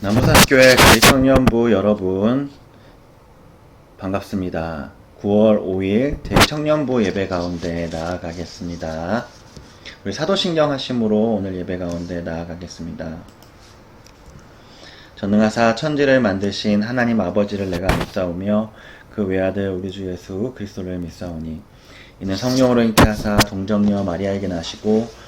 남부산교회 대청년부 여러분 반갑습니다. 9월 5일 대청년부 예배 가운데 나아가겠습니다. 우리 사도신경 하심으로 오늘 예배 가운데 나아가겠습니다. 전능하사 천지를 만드신 하나님 아버지를 내가 믿사오며 그 외아들 우리 주 예수 그리스도를 믿사오니 이는 성령으로 잉태하사 동정녀 마리아에게 나시고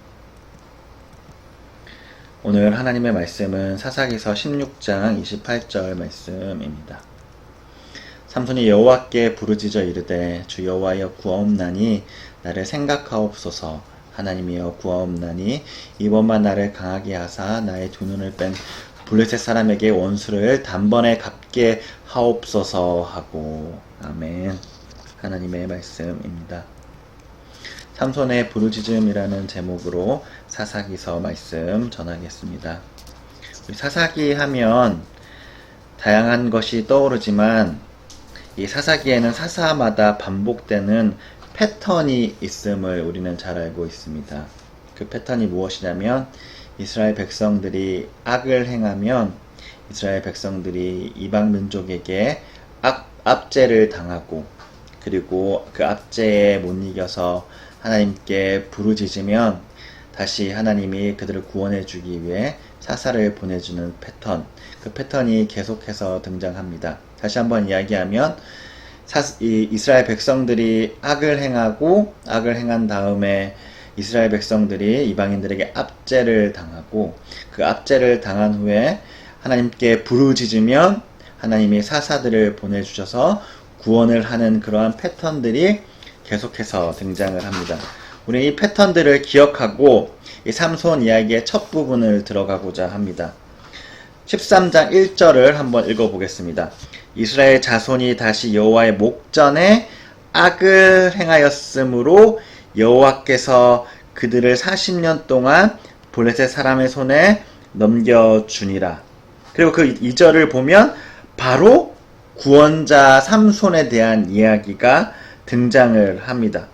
오늘 하나님의 말씀은 사사기서 16장 28절 말씀입니다. 삼손이 여호와께 부르짖어 이르되 주 여호와여 구하옵나니 나를 생각하옵소서 하나님이여 구하옵나니 이번만 나를 강하게 하사 나의 두 눈을 뺀 블레셋 사람에게 원수를 단번에 갚게 하옵소서 하고 아멘 하나님의 말씀입니다. 삼손의 부르짖음이라는 제목으로 사사기서 말씀 전하겠습니다. 사사기 하면 다양한 것이 떠오르지만 이 사사기에는 사사마다 반복되는 패턴이 있음을 우리는 잘 알고 있습니다. 그 패턴이 무엇이냐면 이스라엘 백성들이 악을 행하면 이스라엘 백성들이 이방 민족에게 악, 압제를 당하고 그리고 그 압제에 못 이겨서 하나님께 부르짖으면 다시 하나님이 그들을 구원해 주기 위해 사사를 보내주는 패턴 그 패턴이 계속해서 등장합니다. 다시 한번 이야기하면 사, 이, 이스라엘 백성들이 악을 행하고 악을 행한 다음에 이스라엘 백성들이 이방인들에게 압제를 당하고 그 압제를 당한 후에 하나님께 부르짖으면 하나님이 사사들을 보내주셔서 구원을 하는 그러한 패턴들이 계속해서 등장을 합니다. 우리 이 패턴들을 기억하고 이 삼손 이야기의 첫 부분을 들어가고자 합니다. 13장 1절을 한번 읽어보겠습니다. 이스라엘 자손이 다시 여호와의 목전에 악을 행하였으므로 여호와께서 그들을 40년 동안 블레셋 사람의 손에 넘겨주니라. 그리고 그 2절을 보면 바로 구원자 삼손에 대한 이야기가 등장을 합니다.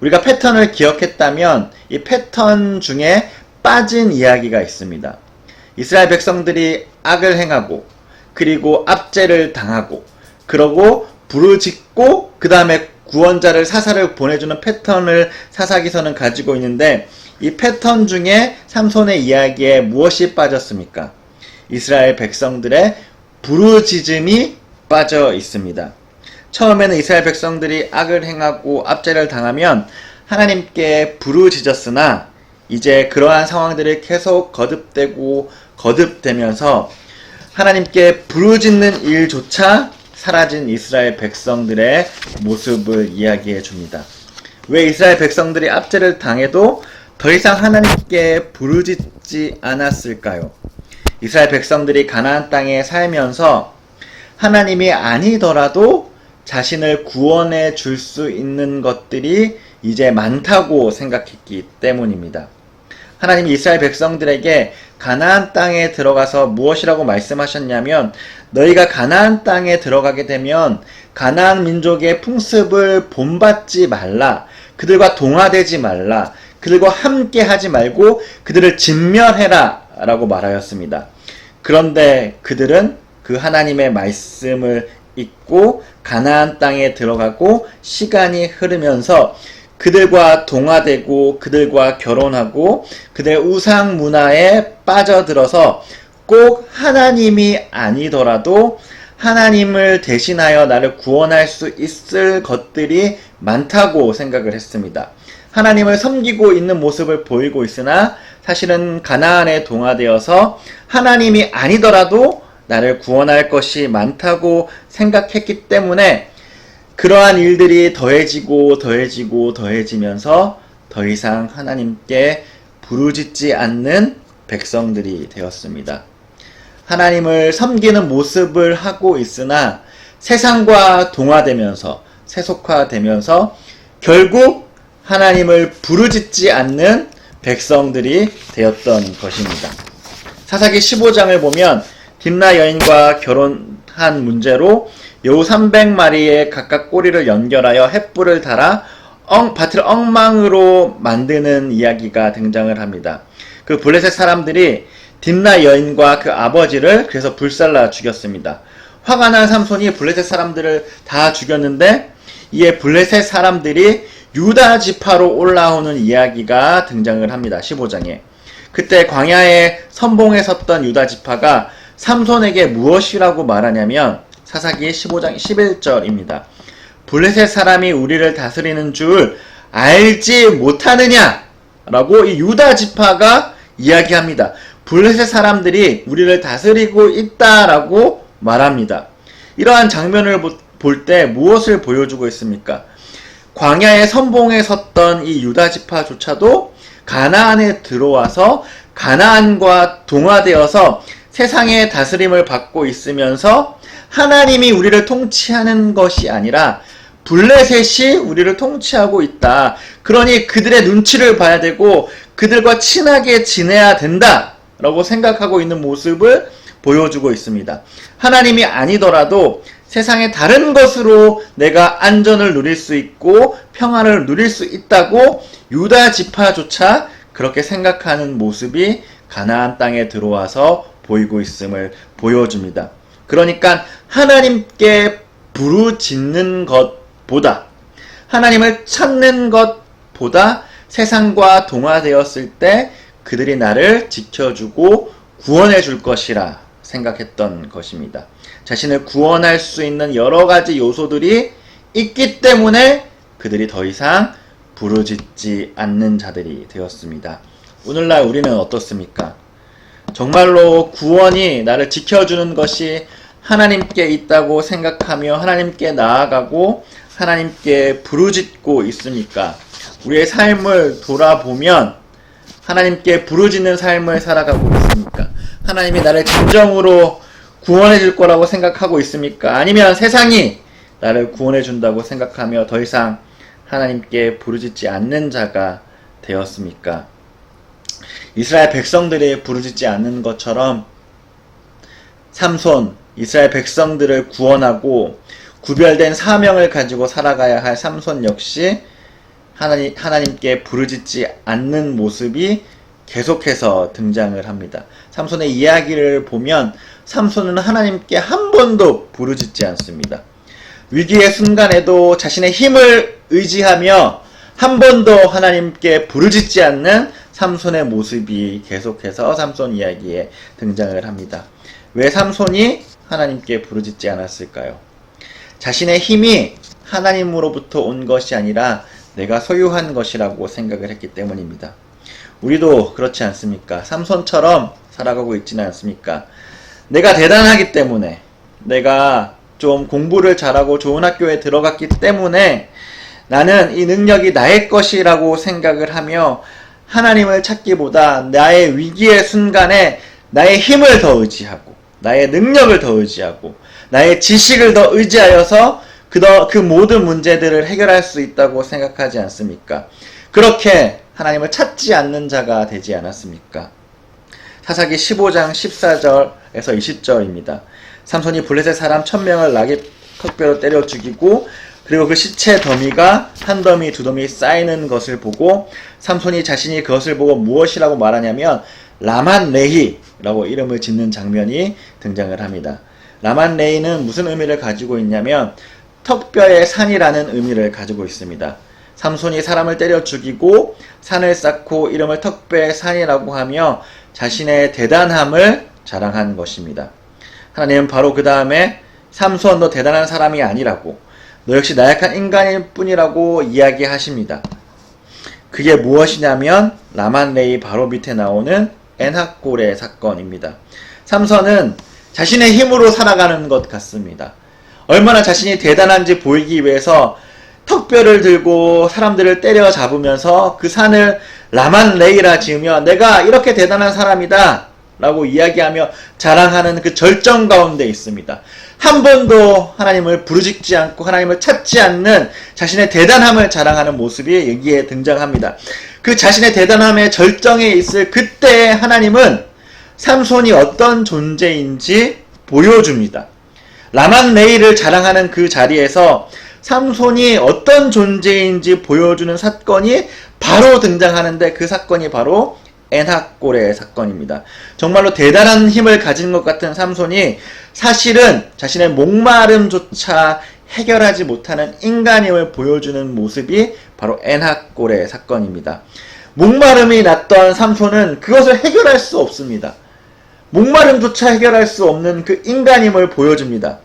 우리가 패턴을 기억했다면 이 패턴 중에 빠진 이야기가 있습니다. 이스라엘 백성들이 악을 행하고 그리고 압제를 당하고 그러고 부르짖고 그 다음에 구원자를 사사를 보내주는 패턴을 사사기서는 가지고 있는데 이 패턴 중에 삼손의 이야기에 무엇이 빠졌습니까? 이스라엘 백성들의 부르짖음이 빠져 있습니다. 처음에는 이스라엘 백성들이 악을 행하고 압제를 당하면 하나님께 부르짖었으나 이제 그러한 상황들이 계속 거듭되고 거듭되면서 하나님께 부르짖는 일조차 사라진 이스라엘 백성들의 모습을 이야기해 줍니다. 왜 이스라엘 백성들이 압제를 당해도 더 이상 하나님께 부르짖지 않았을까요? 이스라엘 백성들이 가나안 땅에 살면서 하나님이 아니더라도 자신을 구원해 줄 수 있는 것들이 이제 많다고 생각했기 때문입니다. 하나님이 이스라엘 백성들에게 가나안 땅에 들어가서 무엇이라고 말씀하셨냐면 너희가 가나안 땅에 들어가게 되면 가나안 민족의 풍습을 본받지 말라. 그들과 동화되지 말라. 그들과 함께 하지 말고 그들을 진멸해라. 라고 말하였습니다. 그런데 그들은 그 하나님의 말씀을 잊고 가나안 땅에 들어가고 시간이 흐르면서 그들과 동화되고 그들과 결혼하고 그들의 우상 문화에 빠져들어서 꼭 하나님이 아니더라도 하나님을 대신하여 나를 구원할 수 있을 것들이 많다고 생각을 했습니다. 하나님을 섬기고 있는 모습을 보이고 있으나 사실은 가나안에 동화되어서 하나님이 아니더라도 나를 구원할 것이 많다고 생각했기 때문에 그러한 일들이 더해지고 더해지고 더해지면서 더 이상 하나님께 부르짖지 않는 백성들이 되었습니다. 하나님을 섬기는 모습을 하고 있으나 세상과 동화되면서 세속화되면서 결국 하나님을 부르짖지 않는 백성들이 되었던 것입니다. 사사기 15장을 보면 딥나 여인과 결혼한 문제로 여우 300마리의 각각 꼬리를 연결하여 횃불을 달아 엉, 밭을 엉망으로 만드는 이야기가 등장을 합니다. 그 블레셋 사람들이 딥나 여인과 그 아버지를 그래서 불살라 죽였습니다. 화가 난 삼손이 블레셋 사람들을 다 죽였는데 이에 블레셋 사람들이 유다 지파로 올라오는 이야기가 등장을 합니다. 15장에. 그때 광야에 선봉에 섰던 유다 지파가 삼손에게 무엇이라고 말하냐면 사사기 15장 11절입니다. 블레셋 사람이 우리를 다스리는 줄 알지 못하느냐? 라고 이 유다 지파가 이야기합니다. 블레셋 사람들이 우리를 다스리고 있다라고 말합니다. 이러한 장면을 볼 때 무엇을 보여주고 있습니까? 광야의 선봉에 섰던 이 유다 지파조차도 가나안에 들어와서 가나안과 동화되어서 세상의 다스림을 받고 있으면서 하나님이 우리를 통치하는 것이 아니라 블레셋이 우리를 통치하고 있다. 그러니 그들의 눈치를 봐야 되고 그들과 친하게 지내야 된다. 라고 생각하고 있는 모습을 보여주고 있습니다. 하나님이 아니더라도 세상의 다른 것으로 내가 안전을 누릴 수 있고 평안을 누릴 수 있다고 유다 지파조차 그렇게 생각하는 모습이 가나안 땅에 들어와서 보이고 있음을 보여줍니다. 그러니까 하나님께 부르짖는 것보다 하나님을 찾는 것보다 세상과 동화되었을 때 그들이 나를 지켜주고 구원해 줄 것이라 생각했던 것입니다. 자신을 구원할 수 있는 여러 가지 요소들이 있기 때문에 그들이 더 이상 부르짖지 않는 자들이 되었습니다. 오늘날 우리는 어떻습니까? 정말로 구원이 나를 지켜주는 것이 하나님께 있다고 생각하며 하나님께 나아가고 하나님께 부르짖고 있습니까? 우리의 삶을 돌아보면 하나님께 부르짖는 삶을 살아가고 있습니까? 하나님이 나를 진정으로 구원해 줄 거라고 생각하고 있습니까? 아니면 세상이 나를 구원해 준다고 생각하며 더 이상 하나님께 부르짖지 않는 자가 되었습니까? 이스라엘 백성들이 부르짖지 않는 것처럼 삼손 이스라엘 백성들을 구원하고 구별된 사명을 가지고 살아가야 할 삼손 역시 하나님, 하나님께 부르짖지 않는 모습이 계속해서 등장을 합니다. 삼손의 이야기를 보면 삼손은 하나님께 한 번도 부르짖지 않습니다. 위기의 순간에도 자신의 힘을 의지하며 한 번도 하나님께 부르짖지 않는 삼손의 모습이 계속해서 삼손 이야기에 등장을 합니다. 왜 삼손이 하나님께 부르짖지 않았을까요? 자신의 힘이 하나님으로부터 온 것이 아니라 내가 소유한 것이라고 생각을 했기 때문입니다. 우리도 그렇지 않습니까? 삼손처럼 살아가고 있지는 않습니까? 내가 대단하기 때문에, 내가 좀 공부를 잘하고 좋은 학교에 들어갔기 때문에 나는 이 능력이 나의 것이라고 생각을 하며 하나님을 찾기보다 나의 위기의 순간에 나의 힘을 더 의지하고, 나의 능력을 더 의지하고, 나의 지식을 더 의지하여서 그 더 그 모든 문제들을 해결할 수 있다고 생각하지 않습니까? 그렇게 하나님을 찾지 않는 자가 되지 않았습니까? 사사기 15장 14절에서 20절입니다. 삼손이 블레셋 사람 천명을 낙의 턱뼈로 때려 죽이고 그리고 그 시체 더미가 한 더미 두 더미 쌓이는 것을 보고 삼손이 자신이 그것을 보고 무엇이라고 말하냐면 라만 레히라고 이름을 짓는 장면이 등장을 합니다. 라만 레히는 무슨 의미를 가지고 있냐면 턱뼈의 산이라는 의미를 가지고 있습니다. 삼손이 사람을 때려 죽이고 산을 쌓고 이름을 턱뼈의 산이라고 하며 자신의 대단함을 자랑한 것입니다. 하나님은 바로 그 다음에 삼손 너 대단한 사람이 아니라고 너 역시 나약한 인간일 뿐이라고 이야기하십니다. 그게 무엇이냐면 라만레이 바로 밑에 나오는 엔학골의 사건입니다. 삼손은 자신의 힘으로 살아가는 것 같습니다. 얼마나 자신이 대단한지 보이기 위해서 턱뼈를 들고 사람들을 때려 잡으면서 그 산을 라만 레이라 지으며 내가 이렇게 대단한 사람이다 라고 이야기하며 자랑하는 그 절정 가운데 있습니다. 한 번도 하나님을 부르짖지 않고 하나님을 찾지 않는 자신의 대단함을 자랑하는 모습이 여기에 등장합니다. 그 자신의 대단함의 절정에 있을 그때 하나님은 삼손이 어떤 존재인지 보여줍니다. 라만 레이를 자랑하는 그 자리에서 삼손이 어떤 존재인지 보여주는 사건이 바로 등장하는데 그 사건이 바로 엔학골의 사건입니다. 정말로 대단한 힘을 가진 것 같은 삼손이 사실은 자신의 목마름조차 해결하지 못하는 인간임을 보여주는 모습이 바로 엔학골의 사건입니다. 목마름이 났던 삼손은 그것을 해결할 수 없습니다. 목마름조차 해결할 수 없는 그 인간임을 보여줍니다.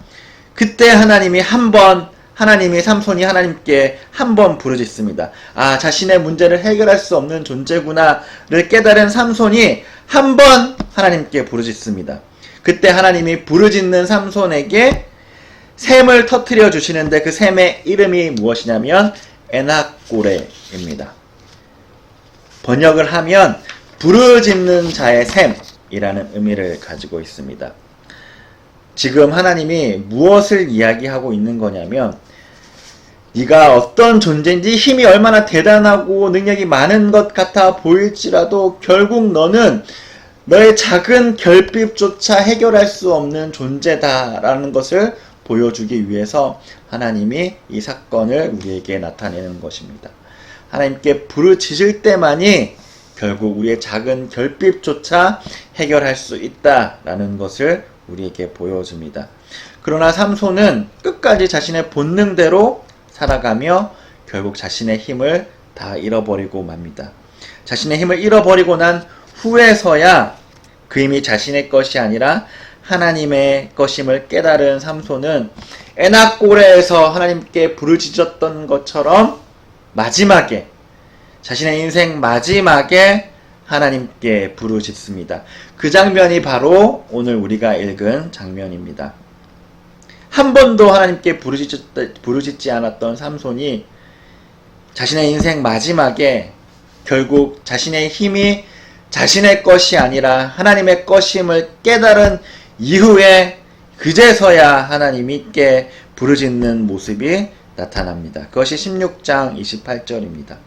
그때 하나님이 한 번, 하나님이 삼손이 하나님께 한 번 부르짖습니다. 아, 자신의 문제를 해결할 수 없는 존재구나를 깨달은 삼손이 한 번 하나님께 부르짖습니다. 그때 하나님이 부르짖는 삼손에게 샘을 터트려 주시는데 그 샘의 이름이 무엇이냐면 에나꼬레입니다. 번역을 하면 부르짖는 자의 샘이라는 의미를 가지고 있습니다. 지금 하나님이 무엇을 이야기하고 있는 거냐면 네가 어떤 존재인지 힘이 얼마나 대단하고 능력이 많은 것 같아 보일지라도 결국 너는 너의 작은 결핍조차 해결할 수 없는 존재다라는 것을 보여주기 위해서 하나님이 이 사건을 우리에게 나타내는 것입니다. 하나님께 부르짖을 때만이 결국 우리의 작은 결핍조차 해결할 수 있다라는 것을 우리에게 보여줍니다. 그러나 삼손은 끝까지 자신의 본능대로 살아가며 결국 자신의 힘을 다 잃어버리고 맙니다. 자신의 힘을 잃어버리고 난 후에서야 그 힘이 자신의 것이 아니라 하나님의 것임을 깨달은 삼손은 에나꼬레에서 하나님께 부르짖었던 것처럼 마지막에 자신의 인생 마지막에 하나님께 부르짖습니다. 그 장면이 바로 오늘 우리가 읽은 장면입니다. 한 번도 하나님께 부르짖지 않았던 삼손이 자신의 인생 마지막에 결국 자신의 힘이 자신의 것이 아니라 하나님의 것임을 깨달은 이후에 그제서야 하나님께 부르짖는 모습이 나타납니다. 그것이 16장 28절입니다.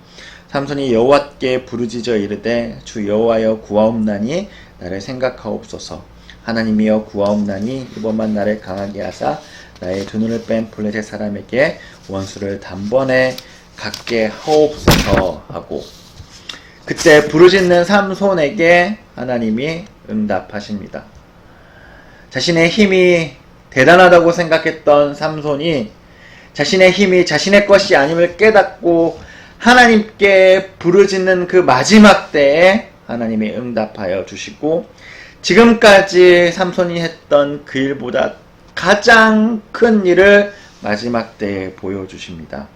삼손이 여호와께 부르짖어 이르되 주 여호와여 구하옵나니 나를 생각하옵소서 하나님이여 구하옵나니 이번만 나를 강하게 하사 나의 두 눈을 뺀 블레셋 사람에게 원수를 단번에 갖게 하옵소서 하고 그때 부르짖는 삼손에게 하나님이 응답하십니다. 자신의 힘이 대단하다고 생각했던 삼손이 자신의 힘이 자신의 것이 아님을 깨닫고 하나님께 부르짖는 그 마지막 때에 하나님이 응답하여 주시고 지금까지 삼손이 했던 그 일보다 가장 큰 일을 마지막 때에 보여주십니다.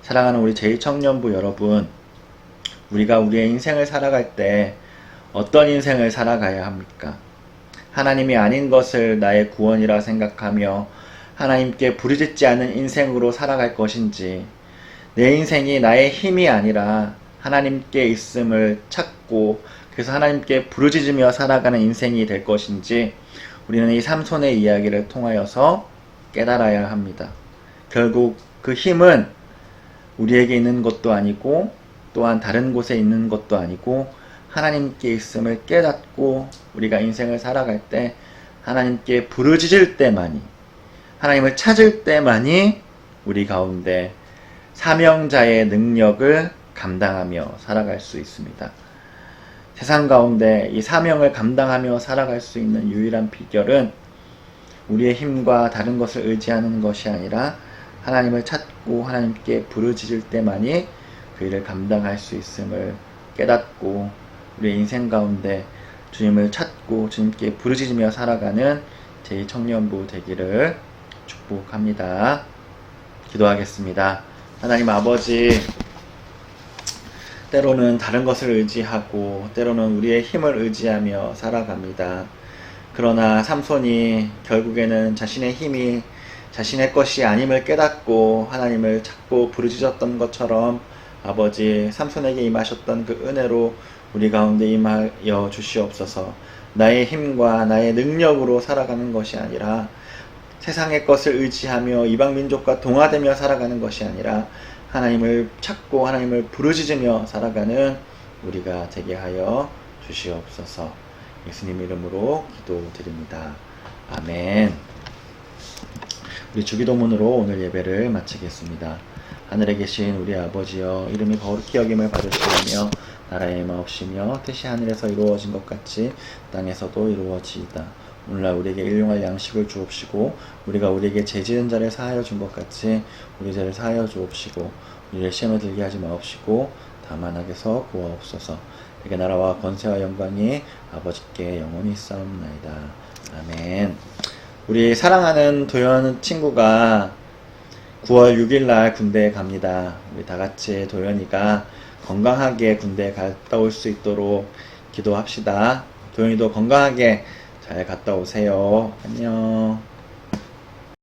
사랑하는 우리 제2청년부 여러분, 우리가 우리의 인생을 살아갈 때 어떤 인생을 살아가야 합니까? 하나님이 아닌 것을 나의 구원이라 생각하며 하나님께 부르짖지 않은 인생으로 살아갈 것인지 내 인생이 나의 힘이 아니라 하나님께 있음을 찾고 그래서 하나님께 부르짖으며 살아가는 인생이 될 것인지 우리는 이 삼손의 이야기를 통하여서 깨달아야 합니다. 결국 그 힘은 우리에게 있는 것도 아니고 또한 다른 곳에 있는 것도 아니고 하나님께 있음을 깨닫고 우리가 인생을 살아갈 때 하나님께 부르짖을 때만이 하나님을 찾을 때만이 우리 가운데 사명자의 능력을 감당하며 살아갈 수 있습니다. 세상 가운데 이 사명을 감당하며 살아갈 수 있는 유일한 비결은 우리의 힘과 다른 것을 의지하는 것이 아니라 하나님을 찾고 하나님께 부르짖을 때만이 그 일을 감당할 수 있음을 깨닫고 우리의 인생 가운데 주님을 찾고 주님께 부르짖으며 살아가는 제2청년부 되기를 축복합니다. 기도하겠습니다. 하나님 아버지, 때로는 다른 것을 의지하고, 때로는 우리의 힘을 의지하며 살아갑니다. 그러나 삼손이 결국에는 자신의 힘이 자신의 것이 아님을 깨닫고 하나님을 찾고 부르짖었던 것처럼 아버지 삼손에게 임하셨던 그 은혜로 우리 가운데 임하여 주시옵소서. 나의 힘과 나의 능력으로 살아가는 것이 아니라 세상의 것을 의지하며 이방 민족과 동화되며 살아가는 것이 아니라 하나님을 찾고 하나님을 부르짖으며 살아가는 우리가 되게 하여 주시옵소서. 예수님 이름으로 기도드립니다. 아멘. 우리 주기도문으로 오늘 예배를 마치겠습니다. 하늘에 계신 우리 아버지여 이름이 거룩히 여김을 받으시려며 나라의 마옵시며 뜻이 하늘에서 이루어진 것 같이 땅에서도 이루어지이다. 오늘날 우리에게 일용할 양식을 주옵시고 우리가 우리에게 죄지은 자를 사하여 준 것 같이 우리 죄를 사하여 주옵시고 우리를 시험에 들게 하지 마옵시고 다만 악에서 구하옵소서. 이게 나라와 권세와 영광이 아버지께 영원히 싸움나이다. 아멘. 우리 사랑하는 도연 친구가 9월 6일 날 군대에 갑니다. 우리 다 같이 도연이가 건강하게 군대에 갔다 올 수 있도록 기도합시다. 도연이도 건강하게 잘 갔다 오세요. 안녕.